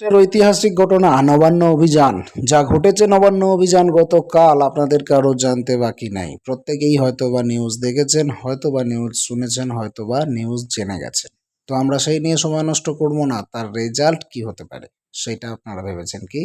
এর ঐতিহাসিক ঘটনা, নবান্ন অভিযান। যা ঘটেছে নবান্ন অভিযান গতকাল আপনাদের কারও জানতে বাকি নাই। প্রত্যেকেই হয়তোবা নিউজ দেখেছেন, হয়তোবা নিউজ শুনেছেন, হয়তোবা নিউজ জেনে গেছেন। তো আমরা সেই নিয়ে সময় নষ্ট করব না। তার রেজাল্ট কি হতে পারে, সেটা আপনারা ভেবেছেন কি?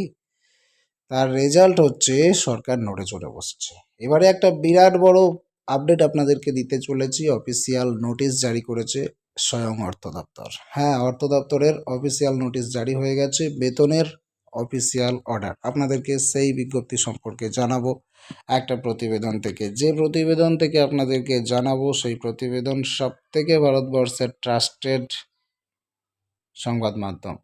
তার রেজাল্ট হচ্ছে, সরকার নড়ে চড়ে বসেছে। এবারে একটা বিরাট বড় আপডেট আপনাদেরকে দিতে চলেছি। অফিসিয়াল নোটিশ জারি করেছে স্বয়ং অর্থ দপ্তর। হ্যাঁ অর্থ দপ্তরের অফিসিয়াল নোটিশ জারি হয়ে গেছে। বেতনের অফিসিয়াল অর্ডার আপনাদেরকে সেই বিজ্ঞপ্তি সম্পর্কে জানাব। একটা প্রতিবেদন থেকে। যে প্রতিবেদন থেকে আপনাদেরকে জানাব, সেই প্রতিবেদন সব থেকে ভারতবর্ষের ট্রাস্টেড সংবাদ মাধ্যম।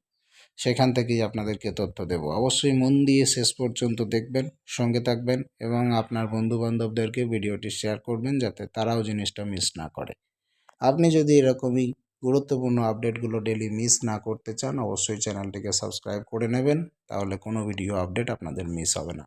সেখান থেকেই আপনাদেরকে তথ্য দেব। অবশ্যই মন দিয়ে শেষ পর্যন্ত দেখবেন, সঙ্গে থাকবেন এবং আপনার বন্ধু বান্ধবদেরকে ভিডিওটি শেয়ার করবেন যাতে তারাও জিনিসটা মিস না করে। আপনি যদি এরকমই গুরুত্বপূর্ণ আপডেটগুলো ডেলি মিস না করতে চান, অবশ্যই চ্যানেলটিকে সাবস্ক্রাইব করে নেবেন, তাহলে কোনো ভিডিও আপডেট আপনাদের মিস হবে না।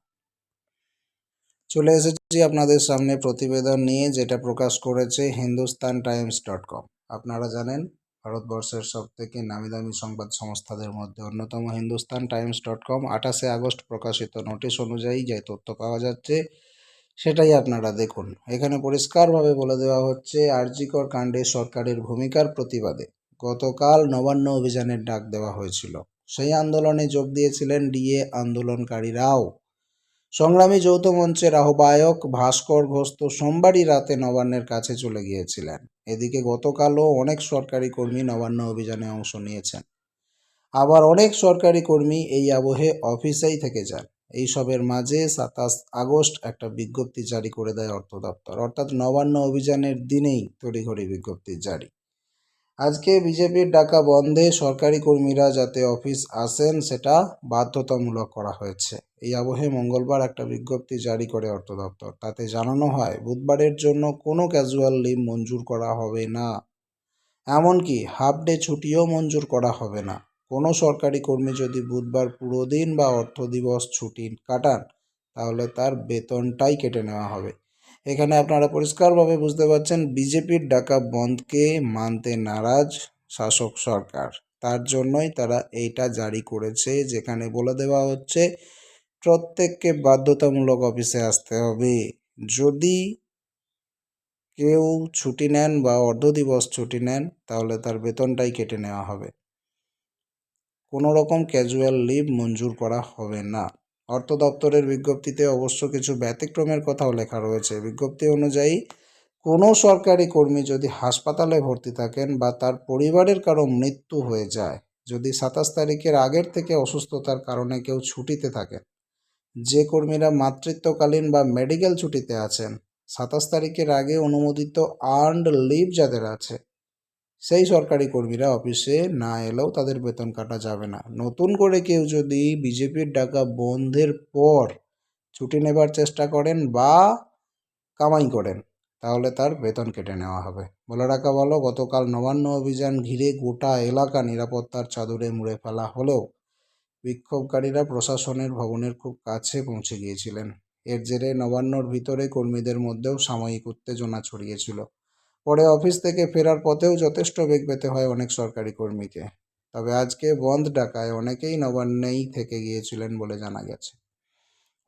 চলে এসেছি আপনাদের সামনে প্রতিবেদন নিয়ে, যেটা প্রকাশ করেছে হিন্দুস্তান টাইমস ডট কম আপনারা জানেন, ভারতবর্ষের সব থেকে নামি দামি সংবাদ সংস্থাদের মধ্যে অন্যতম হিন্দুস্তান টাইমস ডট কম আঠাশে আগস্ট প্রকাশিত নোটিশ অনুযায়ী যে তথ্য পাওয়া যাচ্ছে সেটাই আপনারা দেখুন। এখানে পরিষ্কারভাবে বলে দেওয়া হচ্ছে, আরজিকর কাণ্ডে সরকারের ভূমিকার প্রতিবাদে গতকাল নবান্ন অভিযানের ডাক দেওয়া হয়েছিল। সেই আন্দোলনে যোগ দিয়েছিলেন ডিএ আন্দোলনকারীরাও। সংগ্রামী যৌথ মঞ্চের আহ্বায়ক ভাস্কর ঘোষ তো সোমবারই রাতে নবান্নের কাছে চলে গিয়েছিলেন। এদিকে গতকালও অনেক সরকারি কর্মী নবান্ন অভিযানে অংশ নিয়েছেন। আবার অনেক সরকারি কর্মী এই আবহে অফিসেই থেকে যান। এইসবের মাঝে সাতাশ আগস্ট একটা বিজ্ঞপ্তি জারি করে দেয় অর্থ দপ্তর। অর্থাৎ নবান্ন অভিযানের দিনেই তড়িঘড়ি বিজ্ঞপ্তি জারি। আজকে বিজেপির ডাকা বন্ধে সরকারি কর্মীরা যাতে অফিস আসেন, সেটা বাধ্যতামূলক করা হয়েছে। এই আবহে মঙ্গলবার একটা বিজ্ঞপ্তি জারি করে অর্থ দপ্তর। তাতে জানানো হয়, বুধবারের জন্য কোনো ক্যাজুয়াল লিভ মঞ্জুর করা হবে না। এমনকি হাফ ডে ছুটিও মঞ্জুর করা হবে না। কোনো সরকারি কর্মী যদি বুধবার পুরো দিন বা অর্থ দিবস ছুটি কাটান, তাহলে তার বেতনটাই কেটে নেওয়া হবে। এখানে আপনারা পরিষ্কারভাবে বুঝতে পারছেন, বিজেপির ডাকা বন্ধকে মানতে নারাজ শাসক সরকার। তার জন্যই তারা এইটা জারি করেছে, যেখানে বলে দেওয়া হচ্ছে, প্রত্যেককে বাধ্যতামূলক অফিসে আসতে হবে। যদি কেউ ছুটি নেন বা অর্ধ দিবস ছুটি নেন, তাহলে তার বেতনটাই কেটে নেওয়া হবে। কোনো রকম ক্যাজুয়াল লিভ মঞ্জুর করা হবে না। অর্থ দপ্তরের বিজ্ঞপ্তিতে অবশ্য কিছু ব্যতিক্রমের কথাও লেখা রয়েছে। বিজ্ঞপ্তি অনুযায়ী, কোনো সরকারি কর্মী যদি হাসপাতালে ভর্তি থাকেন বা তার পরিবারের কারও মৃত্যু হয়ে যায়, যদি সাতাশ তারিখের আগের থেকে অসুস্থতার কারণে কেউ ছুটিতে থাকেন, যে কর্মীরা মাতৃত্বকালীন বা মেডিকেল ছুটিতে আছেন, সাতাশ তারিখের আগে অনুমোদিত আর্নড লিভ যাদের আছে সেই সরকারি কর্মীরা অফিসে না এলেও তাদের বেতন কাটা যাবে না। নতুন করে কেউ যদি বিজেপির ডাকা বন্ধের পর ছুটি নেবার চেষ্টা করেন বা কামাই করেন, তাহলে তার বেতন কেটে নেওয়া হবে। বলে রাখা ভালো, গতকাল নবান্ন অভিযান ঘিরে গোটা এলাকা নিরাপত্তার চাদরে মুড়ে ফেলা হলেও বিক্ষোভকারীরা প্রশাসনের ভবনের খুব কাছে পৌঁছে গিয়েছিলেন। এর জেরে নবান্নর ভিতরে কর্মীদের মধ্যেও সাময়িক উত্তেজনা ছড়িয়েছিল। পরে অফিস থেকে ফেরার পথেও যথেষ্ট বেগ পেতে হয় অনেক সরকারি কর্মীকে। তবে আজকে বন্ধ ডাকায় অনেকেই নবান্নেই থেকে গিয়েছিলেন বলে জানা গেছে।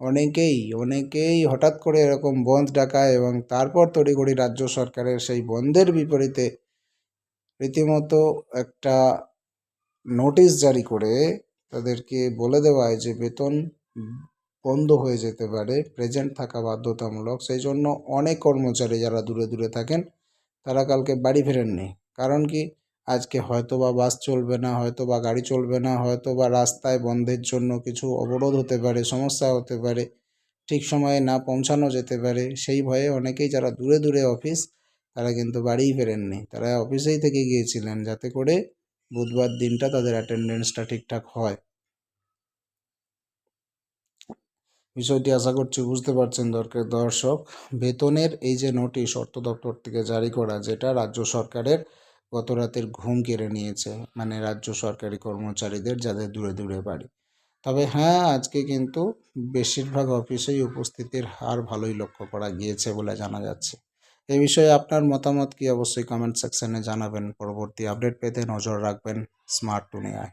অনেকেই অনেকেই হঠাৎ করে এরকম বন্ধ ডাকায় এবং তারপর তড়িঘড়ি রাজ্য সরকারের সেই বন্ধের বিপরীতে রীতিমতো একটা নোটিশ জারি করে তাদেরকে বলে দেওয়ায় যে বেতন বন্ধ হয়ে যেতে পারে, প্রেজেন্ট থাকা বাধ্যতামূলক। সেই জন্য অনেক কর্মচারী যারা দূরে দূরে থাকেন তারা কালকে বাড়ি ফেরেননি। কারণ কি? আজকে হয়তো বা বাস চলবে না হয়তো বা গাড়ি চলবে না হয়তো বা রাস্তায় বন্ধের জন্য কিছু অবরোধ হতে পারে, সমস্যা হতে পারে, ঠিক সময়ে না পৌঁছানো যেতে পারে, সেই ভয়ে অনেকেই যারা দূরে দূরে অফিস, তারা কিন্তু বাড়িই ফেরেননি। তারা অফিসেই থেকে গিয়েছিলেন যাতে করে বুধবার দিনটা তাদের অ্যাটেন্ডেন্সটা ঠিকঠাক হয়। বিষয়টি আশা করছি বুঝতে পারছেন দরকার দর্শক। বেতনের এই যে নোটিশ অর্থ দপ্তর থেকে জারি করা, যেটা রাজ্য সরকারের গত রাতের ঘুম কেড়ে নিয়েছে মানে রাজ্য সরকারি কর্মচারীদের যাদের দূরে দূরে বাড়ি। তবে হ্যাঁ আজকে কিন্তু বেশিরভাগ অফিসেই উপস্থিতির হার ভালোই লক্ষ্য করা গিয়েছে বলে জানা যাচ্ছে। এ বিষয়ে আপনার মতামত কি? অবশ্যই কমেন্ট সেকশনে জানাবেন। পরবর্তী আপডেট পেতে নজর রাখবেন স্মার্ট টুনিয়ায়